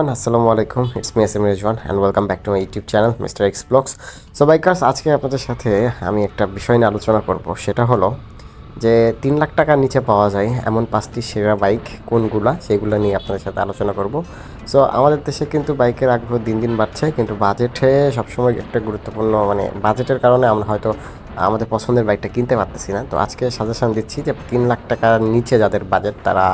আসসালামু আলাইকুম। It's me S M Rezwan and welcome back to my YouTube channel mister X vlogs so bikers আজকে আপনাদের সাথে আমি একটা বিষয় নিয়ে আলোচনা করব। সেটা হলো যে, তিন লাখ টাকার নিচে পাওয়া যায় এমন পাঁচটি সেরা বাইক কোনগুলা, সেগুলো নিয়ে আপনাদের সাথে আলোচনা করব। সো আমাদের দেশে কিন্তু বাইকের আগ্রহ দিন দিন বাড়ছে, কিন্তু বাজেটে সবসময় একটা গুরুত্বপূর্ণ মানে বাজেটের কারণে আমরা হয়তো আমাদের পছন্দের বাইকটা কিনতে পারতেছি না। তো, আজকে সাজেশন দিচ্ছি যে, তিন লাখ টাকার নিচে যাদের বাজেট তারা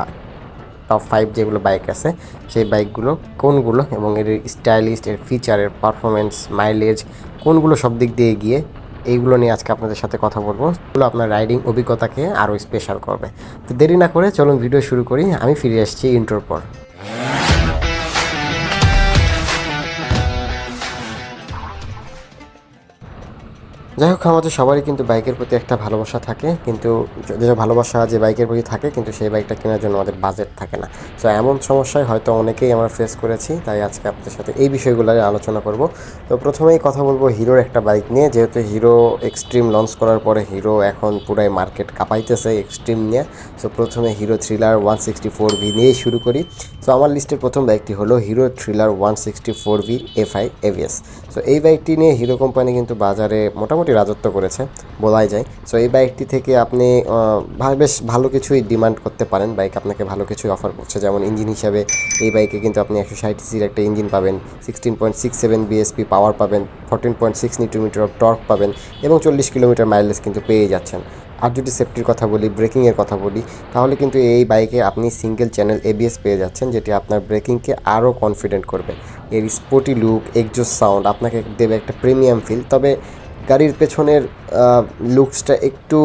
টপ ফাইভ যেগুলো বাইক আছে, সেই বাইকগুলো কোনগুলো এবং এর স্টাইলিস্ট এর ফিচার এর পারফরমেন্স মাইলেজ কোনগুলো সব দিক দিয়ে গিয়ে এইগুলো নিয়ে আজকে আপনাদের সাথে কথা বলব। এগুলো আপনার রাইডিং অভিজ্ঞতাকে আরও স্পেশাল করবে। তো দেরি না করে চলুন ভিডিও শুরু করি, আমি ফিরে আসছি ইন্টোর পর। যাই হোক, আমাদের সবারই কিন্তু বাইকের প্রতি একটা ভালোবাসা থাকে, কিন্তু যে ভালোবাসা যে বাইকের প্রতি থাকে, কিন্তু সেই বাইকটা কেনার জন্য আমাদের বাজেট থাকে না। তো এমন সমস্যায় হয়তো অনেকেই আমরা ফেস করেছি, তাই আজকে আপনাদের সাথে এই বিষয়গুলো আলোচনা করব। তো প্রথমেই কথা বলব হিরোর একটা বাইক নিয়ে, যেহেতু হিরো এক্সট্রিম লঞ্চ করার পরে হিরো এখন পুরাই মার্কেট কাঁপাইতেছে এক্সট্রিম নিয়ে। সো প্রথমে Hero Thriller one sixty four V নিয়েই শুরু করি। সো আমার লিস্টের প্রথম বাইকটি হলো Hero Thriller one sixty four V FI ABS so এই বাইকটি নিয়ে হিরো কোম্পানি কিন্তু বাজারে মোটামুটি রাজত্ব করেছে, বলাই যায়। সো এই বাইকটি থেকে আপনি বেশ ভালো কিছুই ডিমান্ড করতে পারেন। বাইক আপনাকে ভালো কিছুই অফার করছে। যেমন ইঞ্জিন হিসাবে এই বাইকে কিন্তু আপনি একশো ষাট সির একটা ইঞ্জিন পাবেন sixteen point six seven BHP power পাবেন fourteen point six newton metre of torque পাবেন এবং চল্লিশ কিলোমিটার মাইলেজ কিন্তু পেয়ে যাচ্ছেন। আর যদি সেফটির কথা বলি ব্রেকিংয়ের কথা বলি, তাহলে কিন্তু এই বাইকে আপনি সিঙ্গেল চ্যানেল এবিএস পেয়ে যাচ্ছেন, যেটি আপনার ব্রেকিংকে আরও কনফিডেন্ট করবে। এর স্পোর্টি লুক এক্সজোস সাউন্ড আপনাকে দেবে একটা প্রিমিয়াম ফিল তবে গাড়ির পেছনের লুকসটা একটু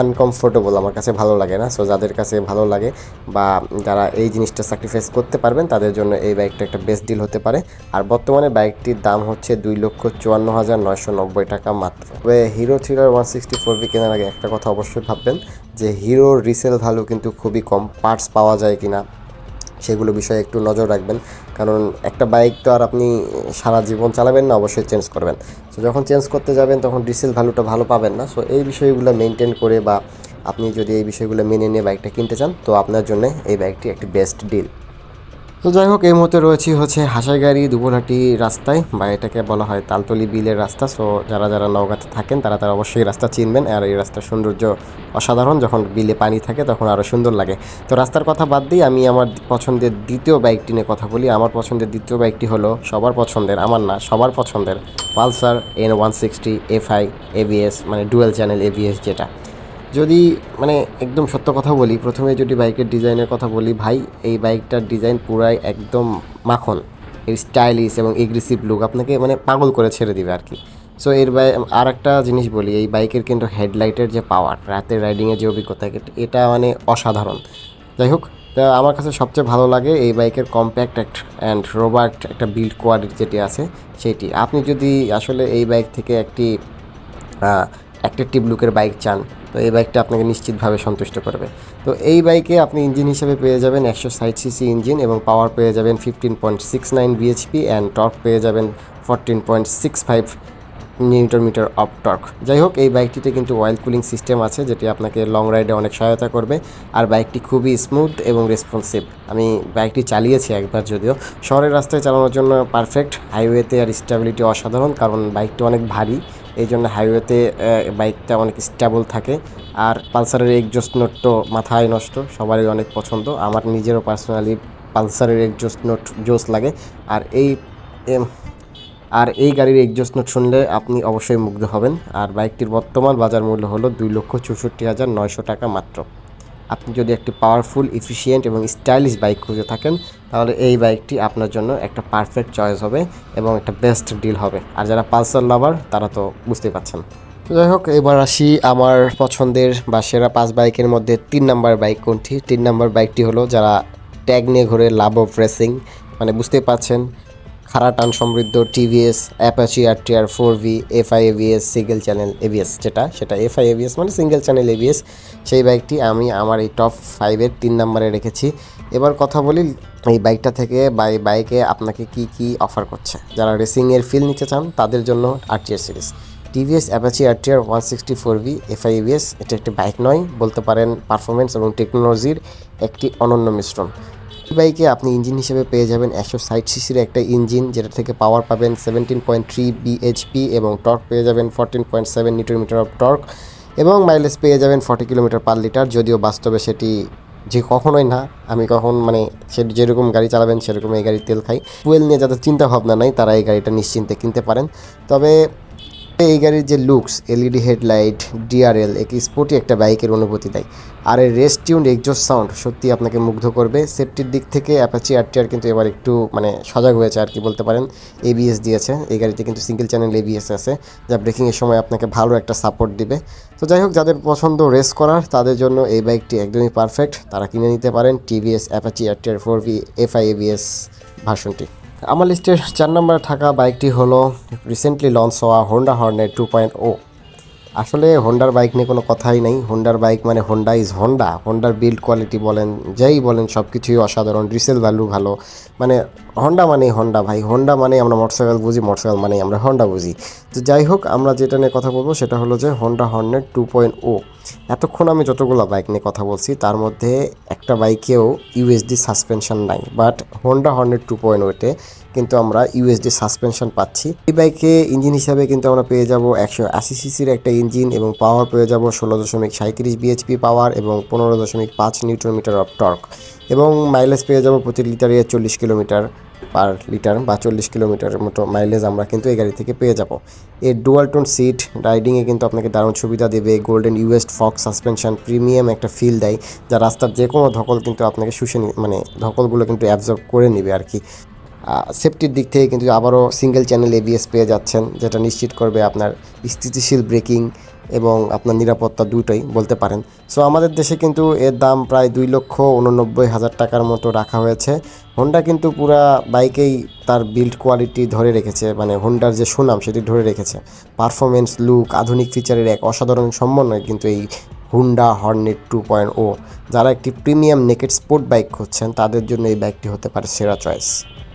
আনকমফোর্টেবল আমার কাছে ভালো লাগে না। সো যাদের কাছে ভালো লাগে বা যারা এই জিনিসটা স্যাক্রিফাইস করতে পারবেন, তাদের জন্য এই বাইকটা একটা বেস্ট ডিল হতে পারে। আর বর্তমানে বাইকটির দাম হচ্ছে দুই লক্ষ চুয়ান্ন হাজার নয়শো নব্বই টাকা মাত্র। তবে Hero Thriller one sixty four V কেনার আগে একটা কথা অবশ্যই ভাববেন, যে হিরোর রিসেল ভ্যালু কিন্তু খুবই কম পার্টস পাওয়া যায় কিনা। সেগুলো বিষয়ে একটু নজর রাখবেন। কারণ একটা বাইক তো আর আপনি সারা জীবন চালাবেন না, অবশ্যই চেঞ্জ করবেন। সো যখন চেঞ্জ করতে যাবেন, তখন ডিসেল ভ্যালুটা ভালো পাবেন না। সো এই বিষয়গুলো মেনটেন করে বা আপনি যদি এই বিষয়গুলো মেনে নিয়ে বাইকটা কিনতে চান, তো আপনার জন্য এই বাইকটি একটি বেস্ট ডিল তো যাই হোক, এই মুহূর্তে রয়েছি হচ্ছে হাসাইগাড়ি দুবুরহাটি রাস্তায়, বা এটাকে বলা হয় তালতলি বিলের রাস্তা। সো যারা যারা নওগাঁতে থাকেন, তারা তারা অবশ্যই রাস্তা চিনবেন। আর এই রাস্তার সৌন্দর্য অসাধারণ। যখন বিলে পানি থাকে, তখন আরও সুন্দর লাগে। তো রাস্তার কথা বাদ দিয়ে আমি আমার পছন্দের দ্বিতীয় বাইকটি নিয়ে কথা বলি। আমার পছন্দের দ্বিতীয় বাইকটি হলো সবার পছন্দের, আমার না, সবার পছন্দের Pulsar N one sixty FI ABS মানে ডুয়েল চ্যানেল এবিএস যেটা। যদি মানে একদম সত্য কথা বলি, প্রথমে যদি বাইকের ডিজাইনের কথা বলি, ভাই, এই বাইকটার ডিজাইন পুরাই একদম মাখন। এর স্টাইলিশ এবং এগ্রেসিভ লুক আপনাকে মানে পাগল করে ছেড়ে দিবে আর কি। সো এর বাই আর একটা জিনিস বলি, এই বাইকের কিন্তু হেডলাইটের যে পাওয়ার রাতের রাইডিংয়ের যে অভিজ্ঞতা, এটা মানে অসাধারণ। যাই হোক, তা আমার কাছে সবচেয়ে ভালো লাগে এই বাইকের কম্প্যাক্ট অ্যান্ড রোবার্ট একটা বিল্ড কোয়ালিটি যেটি আছে, সেটি। আপনি যদি আসলে এই বাইক থেকে একটি অ্যাট্রাকটিভ লুকের বাইক চান তো এই বাইকটা আপনাকে নিশ্চিতভাবে সন্তুষ্ট করবে। তো এই বাইকে আপনি ইঞ্জিন হিসেবে পেয়ে যাবেন একশো ষাট সিসি ইঞ্জিন এবং পাওয়ার পেয়ে যাবেন fifteen point six nine BHP and torque পেয়ে যাবেন fourteen point six five newton metre of torque. যাই হোক, এই বাইকটিতে কিন্তু অয়েল কুলিং সিস্টেম আছে যেটি আপনাকে লং রাইডে অনেক সহায়তা করবে আর বাইকটি খুবই স্মুথ এবং রেসপন্সিভ আমি বাইকটি চালিয়েছি একবার যদিও। শহরের রাস্তায় চালানোর জন্য পারফেক্ট হাইওয়েতে আর স্টেবিলিটি অসাধারণ কারণ বাইকটি অনেক ভারী। এই জন্য হাইওয়েতে বাইকটা অনেক স্টেবল থাকে। আর পালসারের একজস্ট নোট তো মাথায় নষ্ট, সবারই অনেক পছন্দ। আমার নিজেরও পার্সোনালি পালসারের একজস্ট নোট জোস লাগে। আর এই আর এই গাড়ির এক্সজস্ট নোট শুনলে আপনি অবশ্যই মুগ্ধ হবেন। আর বাইকটির বর্তমান বাজার মূল্য হলো দুই লক্ষ চৌষট্টি হাজার নয়শো টাকা মাত্র। আপনি যদি একটি পাওয়ারফুল এফিসিয়েন্ট এবং স্টাইলিশ বাইক খুঁজে থাকেন তাহলে এই বাইকটি আপনার জন্য একটা পারফেক্ট চয়েস হবে এবং একটা বেস্ট ডিল হবে। আর যারা পালসার লাভার তারা তো বুঝতেই পারছেন। তো যাই হোক, এবার আসি আমার পছন্দের বা সেরা পাঁচ বাইকের মধ্যে তিন নাম্বার বাইক কোনটি? তিন নাম্বার বাইকটি হলো যারা ট্যাগ নিয়ে ঘুরে লাভ অফ রেসিং মানে বুঝতেই পারছেন খারা টান সমৃদ্ধ TVS, Apache R TR four V FI ABS, single channel ABS যেটা, সেটা এফআই এভিএস মানে সিঙ্গেল চ্যানেল এভিএস। সেই বাইকটি আমি আমার এই টপ ফাইভের তিন নম্বরে রেখেছি। এবার কথা বলি এই বাইকটা থেকে বা এই বাইকে আপনাকে কি কি অফার করছে। যারা রেসিংয়ের ফিল নিতে চান তাদের জন্য আর আরটিআর সিরিজ। টিভিএস, অ্যাপাচি আর RTR, one sixty four V FI ABS, এটা একটি বাইক নয়, বলতে পারেন পারফরমেন্স এবং টেকনোলজির একটি অনন্য মিশ্রণ। বাইকে আপনি ইঞ্জিন হিসেবে পেয়ে যাবেন একশো ষাট সিসির একটা ইঞ্জিন যেটা থেকে পাওয়ার পাবেন সেভেন্টিন পয়েন্ট থ্রি বিএইচপি এবং টর্ক পেয়ে যাবেন fourteen point seven newton metre of torque এবং মাইলেজ পেয়ে যাবেন ফর্টি কিলোমিটার পার লিটার যদিও বাস্তবে সেটি যে কখনোই না। আমি কখন মানে সে যেরকম গাড়ি চালাবেন, সেরকম এই গাড়ির তেল খাই। ফুয়েল নিয়ে যাদের চিন্তা ভাবনা নাই, তারা এই গাড়িটা নিশ্চিন্তে কিনতে পারেন। তবে এই গাড়ির যে লুকস এলইডি হেডলাইট ডিআরএল একটি স্পোর্টি একটা বাইকের অনুভূতি দেয়। আর এই রেস টিউন এক্সজস্ট সাউন্ড সত্যি আপনাকে মুগ্ধ করবে। সেফটির দিক থেকে অ্যাপাচি আর আরটিআর কিন্তু এবার একটু মানে সজাগ হয়েছে আর কি বলতে পারেন। এবিএস দিয়েছে। এই গাড়িতে কিন্তু সিঙ্গেল চ্যানেল এবিএস আছে, যা ব্রেকিংয়ের সময় আপনাকে ভালো একটা সাপোর্ট দিবে। তো যাই হোক, যাদের পছন্দ রেস করার, তাদের জন্য এই বাইকটি একদমই পারফেক্ট তারা কিনে নিতে পারেন টিভিএস অ্যাপাচি আর RTR four V FI ABS ভার্সনটি। আমার লিস্টের চার নম্বরে থাকা বাইকটি হলো রিসেন্টলি লঞ্চ হওয়া হোন্ডা হর্নের টু পয়েন্ট ও আসলে হোন্ডার বাইক নিয়ে কোনো কথাই নেই। হোন্ডার বাইক মানে হোন্ডা ইজ হোন্ডা হোন্ডার বিল্ড কোয়ালিটি বলেন, যেই বলেন সব কিছুই অসাধারণ রিসেল ভ্যালু ভালো। মানে হোন্ডা মানে হোন্ডা ভাই। হোন্ডা মানে আমরা মোটরসাইকেল বুঝি মোটরসাইকেল মানে আমরা হোন্ডা বুঝি। তো যাই হোক, আমরা যেটা নিয়ে কথা বলব সেটা হলো যে হোন্ডা হর্নের টু পয়েন্ট ও এতক্ষণ আমি যতগুলো বাইক নিয়ে কথা বলছি, তার মধ্যে একটা বাইকেও ইউএসডি সাসপেনশন নাই। বাট হোন্ডা হর্নের টু পয়েন্ট ওতে কিন্তু আমরা ইউএসডি সাসপেনশন পাচ্ছি। এই বাইকে ইঞ্জিন হিসাবে কিন্তু আমরা পেয়ে যাব একশো আশি সিসির একটা ইঞ্জিন এবং পাওয়ার পেয়ে যাব ষোলো দশমিক সাঁত্রিশ বিএইচপি পাওয়ার এবং পনেরো দশমিক পাঁচ নিউটন মিটার অফ টর্ক এবং মাইলেজ পেয়ে যাব প্রতি লিটারে চল্লিশ কিলোমিটার পার লিটার বা চল্লিশ কিলোমিটারের মতো মাইলেজ আমরা কিন্তু এই গাড়ি থেকে পেয়ে যাব। এর ডুয়াল টোন সিট রাইডিংয়ে কিন্তু আপনাকে দারুণ সুবিধা দেবে। গোল্ডেন ইউএস্ট ফক্স সাসপেনশন প্রিমিয়াম একটা ফিল দেয়। যা রাস্তার যে কোনো ধকল কিন্তু আপনাকে শুষে মানে ধকলগুলো কিন্তু অ্যাবজর্ব করে নেবে আর কি। সেফটির দিক থেকে কিন্তু আবারও সিঙ্গেল চ্যানেল এবিএস পেয়ে যাচ্ছেন, যেটা নিশ্চিত করবে আপনার স্থিতিশীল ব্রেকিং এবং আপনার নিরাপত্তা দুটোই বলতে পারেন। সো আমাদের দেশে কিন্তু এর দাম প্রায় দুই লক্ষ উননব্বই হাজার টাকার মতো রাখা হয়েছে। হোন্ডা কিন্তু পুরা বাইকেই তার বিল্ড কোয়ালিটি ধরে রেখেছে মানে হোন্ডার যে সুনাম সেটি ধরে রেখেছে। পারফরমেন্স লুক আধুনিক ফিচারের এক অসাধারণ সমন্বয় কিন্তু এই Honda Hornet two point O যারা একটি প্রিমিয়াম নেকেড স্পোর্ট বাইক খুঁজছেন, তাদের জন্য এই বাইকটি হতে পারে সেরা চয়েস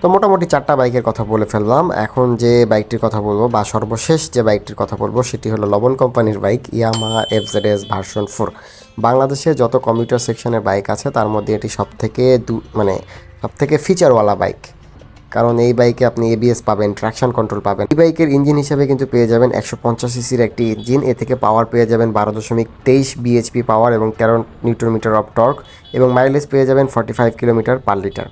তো মোটামুটি চারটা বাইকের কথা বলে ফেললাম। এখন যে বাইকটির কথা বলব বা সর্বশেষ যে বাইকটির কথা বলব সেটি হলো লবণ কোম্পানির bike Yamaha FZ S version four. বাংলাদেশে যত কমিউটার সেকশনের বাইক আছে, তার মধ্যে এটি সব থেকে দু মানে সব থেকে ফিচারওয়ালা বাইক। কারণ এই বাইকে আপনি এবিএস পাবেন ট্রাকশন কন্ট্রোল পাবেন। এই বাইকের ইঞ্জিন হিসেবে কিন্তু পেয়ে যাবেন একশো পঞ্চাশ সিসির একটি ইঞ্জিন এ থেকে পাওয়ার পেয়ে যাবেন বারো দশমিক তেইশ বিএইচপি পাওয়ার এবং তেরো নিউটন মিটার অফ টর্ক এবং মাইলেজ পেয়ে যাবেন forty five kilometre per litre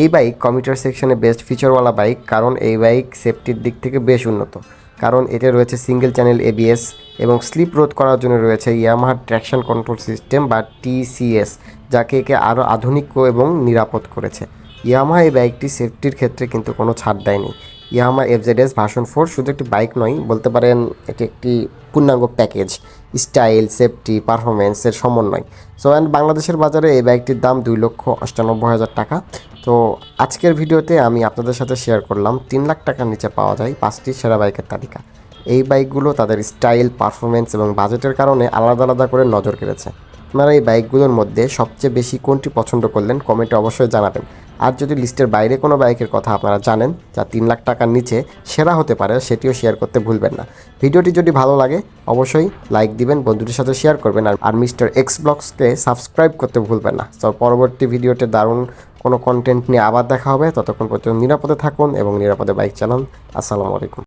এই বাইক কমিউটার সেকশনে বেস্ট ফিচারওয়ালা বাইক কারণ এই বাইক সেফটির দিক থেকে বেশ উন্নত। কারণ এতে রয়েছে সিঙ্গেল চ্যানেল এবিএস এবং স্লিপ রোধ করার জন্য রয়েছে ইয়ামাহার ট্র্যাকশন কন্ট্রোল সিস্টেম বা টিসিএস যাকে একে আরও আধুনিক এবং নিরাপদ করেছে। ইয়ামাহা এই বাইকটি সেফটির ক্ষেত্রে কিন্তু কোনো ছাড় দেয়নি। Yamaha Yamaha FZS version four শুধু একটি বাইক নয়, বলতে পারেন এটি একটি পূর্ণাঙ্গ প্যাকেজ স্টাইল সেফটি পারফরমেন্সের সমন্বয়। সো অ্যান্ড বাংলাদেশের বাজারে এই বাইকটির দাম দুই লক্ষ অষ্টানব্বই হাজার টাকা। তো আজকের ভিডিওতে আমি আপনাদের সাথে শেয়ার করলাম তিন লাখ টাকার নিচে পাওয়া যায় পাঁচটি সেরা বাইকের তালিকা। এই বাইকগুলো তাদের স্টাইল পারফরমেন্স এবং বাজেটের কারণে আলাদা আলাদা করে নজর কেড়েছে। আপনারা এই বাইকগুলোর মধ্যে সবচেয়ে বেশি কোনটি পছন্দ করলেন কমেন্টে অবশ্যই জানাবেন। আর যদি লিস্টের বাইরে কোনো বাইকের কথা আপনারা জানেন যা তিন লাখ টাকার নিচে সেরা হতে পারে, সেটিও শেয়ার করতে ভুলবেন না। ভিডিওটি যদি ভালো লাগে, অবশ্যই লাইক দিবেন, বন্ধুদের সাথে শেয়ার করবেন আর মিস্টার এক্স ব্লগসকে সাবস্ক্রাইব করতে ভুলবেন না। তো পরবর্তী ভিডিওতে দারুণ কোনো কন্টেন্ট নিয়ে আবার দেখা হবে। ততক্ষণ পর্যন্ত নিরাপদে থাকুন এবং নিরাপদে বাইক চালান। আসসালামু আলাইকুম।